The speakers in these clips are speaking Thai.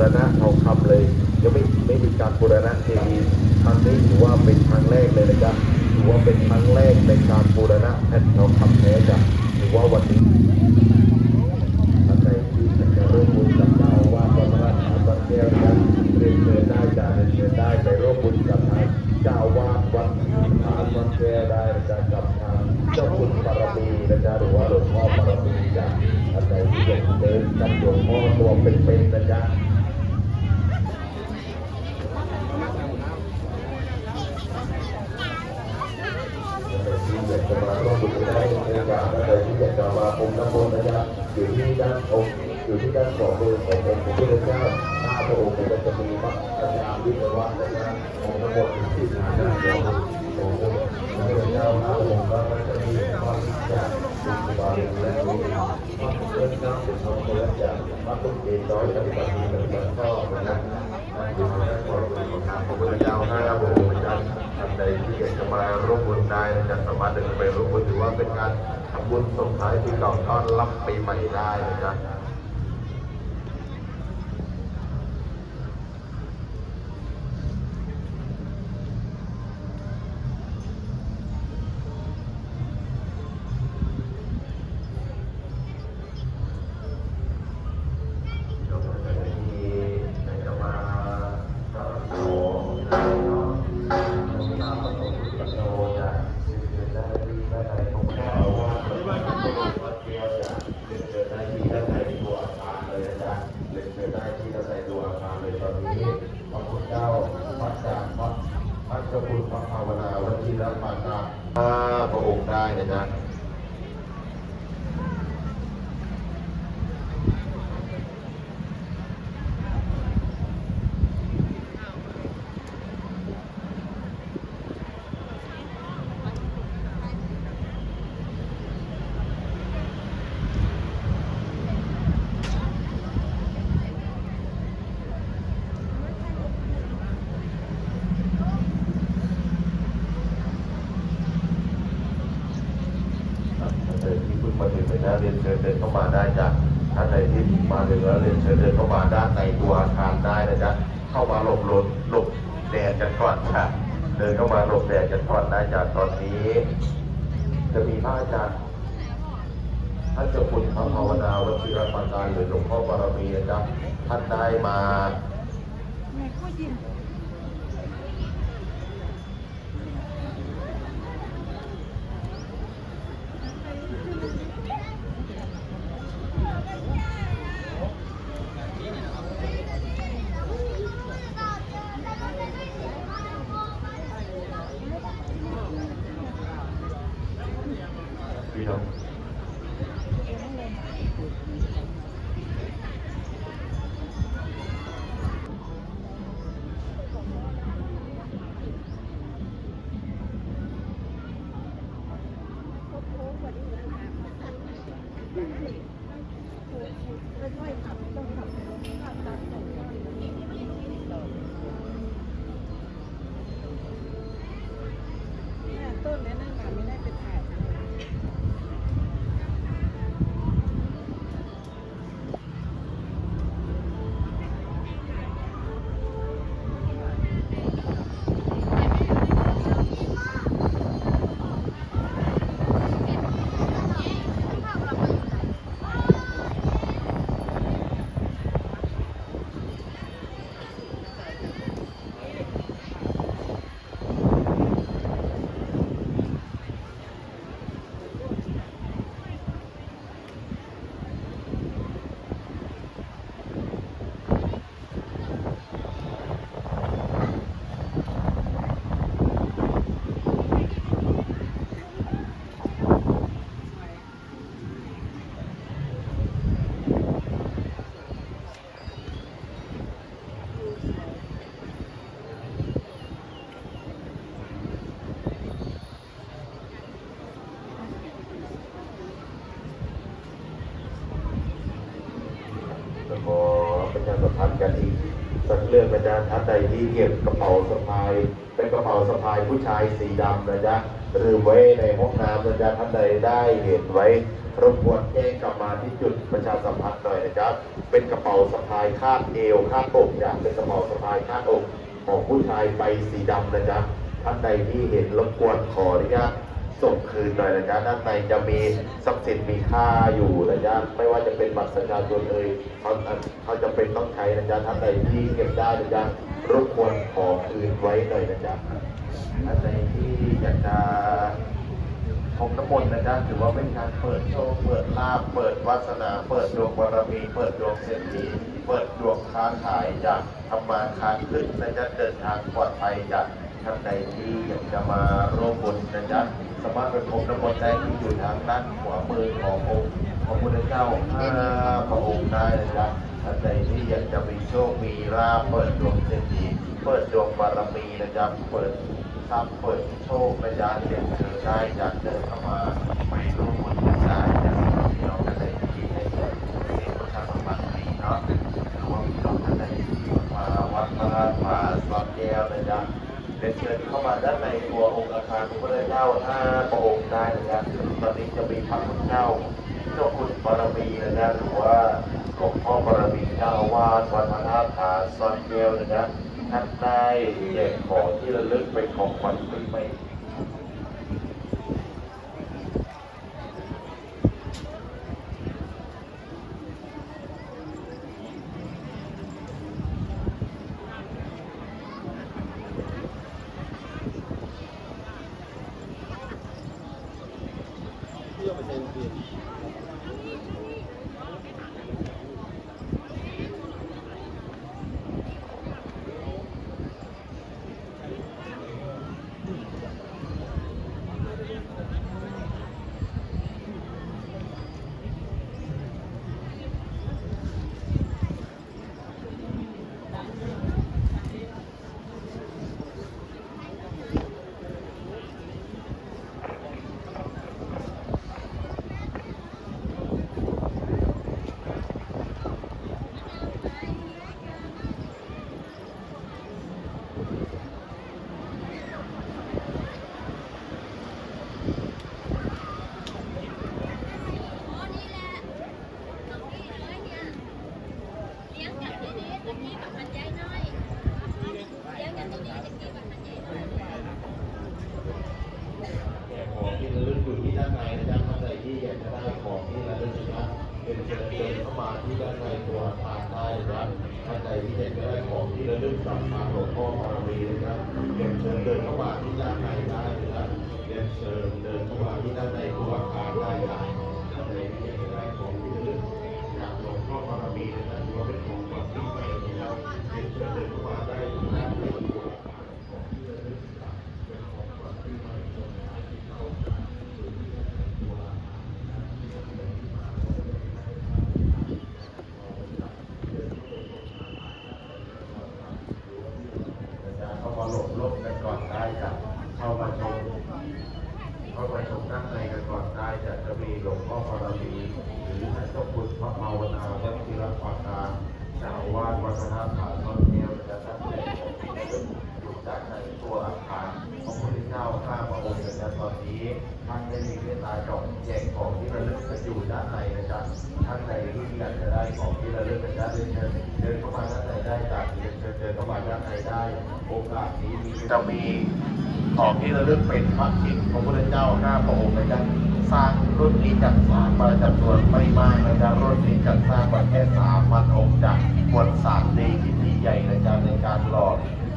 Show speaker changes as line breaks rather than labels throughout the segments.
รณะทองคำเลย ยังไม่ไม่มีการบูรณะเจดีย์ครั้งนี้ถือว่าเป็นครั้งแรกเลยนะจ๊ะถือว่าเป็นครั้งแรกในการบูรณะแผ่นทองคำแท้จ้ะถือว่าวันนี้ ท่านใดที่จะร่วมบุญกับเจ้าอาวาดวัดพระราชวัดแก้วนั้นเรียนเชิญได้จะเรียนเชิญได้ไปร่วมบุญกับทางเจ้าอาวาดวัดฐานวัดแก้วได้นะจ๊ะกับทางเจ้าคุณบารมีนะจ๊ะหรือว่าหลวงพ่อบารมีจ้ะท่านใดที่อยากเดินกับหลวงพ่อตัวเป็นๆนะจ๊ะที่อยากจะมาร่วมบุญ ได้ในงานและใดที่อยากจะมาอมน้ำมนต์นะจ๊ะอยู่ที่ด้านองค์อยู่ที่ด้านขวามือขององค์พระพุทธเจ้าหน้าพระองค์ก็จะมีพระอาจารย์วิทยวัฒน์นะจ๊ะองค์น้ำมนต์ที่หน้าด้านขวามือขององค์พระพุทธเจ้าหน้าพระองค์ก็จะมีพระวิจารณ์สุบาลีและมีพระเพื่อนน้ำเป็นพระพุทธเจ้าพระตุ้งเกศน้อยปฏิบัติดีเหมือนกันก็นะอยู่ในด้านขวามือของพระพุทธเจ้าหน้าพระองค์นะจ๊ะท่านใดที่อยากจะมาร่วมบุญได้นะจะสามารถเดินไปร่วมบุญถือว่าเป็นการ บุญส่งท้ายปีเก่าต้อนรับปีใหม่ได้นะ เดินได้ที่เรานในตัวอาคารเลยตอนนี้พระคุณเจ้าพระจารย์พระพระเจ้าคุณพระภาวนาวัชิรปานาพระองค์ได้นะจ๊ะ ท่านใดที่ เพิ่งมาถึงนะเรียนเชิญเดินเข้ามาได้จ้ะท่านใดที่มาถึงแล้วเรียนเชิญเดินเข้ามาด้านในตัวอาคารได้นะจ๊ะเข้ามาหลบหลบหลบแดดกันก่อนค่ะเดินเข้ามาหลบแดดกันก่อนได้จากตอนนี้ จะมีพระอาจารย์ท่านเจ้าคุณพระภาวนาวชิรปากาหรือหลวงพ่อบารมีนะจ๊ะท่านได้มา แล้วก็ประชาสัมพันธ์กันอีกสักเรื่องนะจ๊ะท่านใดที่เก็บกระเป๋าสะพาย เป็นกระเป๋าสะพายผู้ชายสีดำนะจ๊ะหรือไว้ในห้องน้ำนะจ๊ะท่านใดได้เห็นไว้รบกวนแจ้งกลับมาที่จุดประชาสัมพันธ์หน่อยนะครับ เป็นกระเป๋าสะพายคาดเอวคาดอกอย่างเป็นกระเป๋าสะพายคาดอกของผู้ชายใบสีดำนะจ๊ะท่านใดที่เห็นรบกวนขออนุญาต ส่งคืนหน่อยนะจ๊ะด้านในจะมีทรัพย์สินมีค่าอยู่นะจ๊ะไม่ว่าจะเป็นบัตรประชาชนเอ่ยเขาเขาจะเป็นต้องใช้นะจ๊ะท่านใดที่เก็บได้นะจ๊ะรบกวนขอคืนไว้หน่อยนะจ๊ะท่านใดที่อยากจะชมน้ำมนต์นะจ๊ะถือว่าเป็นการเปิดโชคเปิดลาภเปิดวาสนา เปิดดวงบารมีเปิดดวงเศรษฐีเปิดดวงค้าขายจากทำมาค้าขึ้นนะจ๊ะเดินทางปลอดภัยจาก ท่านใดที่อยากจะมาร่วมบุญนะจ๊ะสามารถไปพบน้ำมนต์ได้ที่อยู่ทางด้านขวามือขององค์พระพุทธเจ้าห้าพระองค์ได้นะจ๊ะท่านใดที่อยากจะมีโชค มีลาภเปิดดวงเศรษฐีเปิดดวงบารมีนะจ๊ะเปิดทรัพย์เปิดโชคนะจ๊ะเรียนเชิญได้จา พ่อบารมีนะครับเรี
ยนเชิ
ญเดินเข้ามาที่ด้านใน ได้จะเข้ามาชมเข้ามาชมด้านในกันก่อนได้จะจะมีหลวงพ่อพรมีหรือท่านเจ้าคุณพระภาวนาวัดศิลปกาเจ้าอาวาสวัดพระธาตุผาซ่อนแก้วจะตั้งแต่องที่ระลึกอยู่ด้านในตัวอาคารของพระพุทธเจ้าข้าพระองค์นะตอนนี้ท่านได้มีเมตตาจองแจกของที่ระลึกกันอยู่ด้านในนะจ๊ะท่านใดที่อยากจะได้ของที่ระลึกนะจ๊ะเดินเดินเข้ามาด้านในได้จากเดิน เดินเข้ามาด้านในได้โอกาสนี้มีจะมีของที่ระลึกเป็นพระชิงของพระพุทธเจ้าห้าพระองค์นะจ๊ะสร้างรุ่นนี้จัดสร้างมาจำนวนไม่มากนะจ๊ะรุ่นนี้จัดสร้างมาแค่สามพันองค์จากมวลสารดีที่ีใหญ่ในะจ๊ะในการหล่อ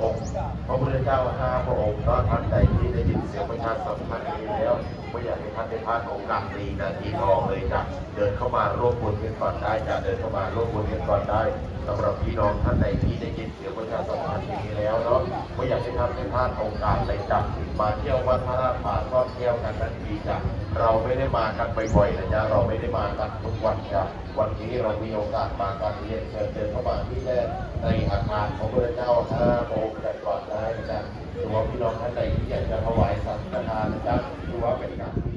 องค์พระพุทธเจ้าห้าพระองค์ก็ท่านใดที่ได้ยินเสียงประชาสัมพันธ์นี้แล้ว ไม่อยากให้ท่านได้พลาดโอกาสดีนาทีทองเลยจ้ะเดินเข้ามาร่วมบุญกันก่อนได้จะเดินเข้ามาร่วมบุญกันก่อนได้สำหรับพี่น้องท่านใดที่ได้ยินเสียงประชาสัมพันธ์นี้แล้วเนาะไม่อยากให้ท่านได้พลาดโอกาสเลยจ้ะมาเที่ยววัดพระราชาทอดเที่ยวกันนั้นดีจ้ะเราไม่ได้มากันบ่อยๆนะจ๊ะเราไม่ได้มากันทุกวันจ้ะวันนี้เรามีโอกาสมากันเรียนเชิญเดินเข้ามาที่แรกในอาคารของพระเจ้าห้าโมงกันก่อนได้นะจ๊ะหรือว่พี่น้องท่านใดที่อยากจะถวายสังฆทานนะจ๊ะ 我要北港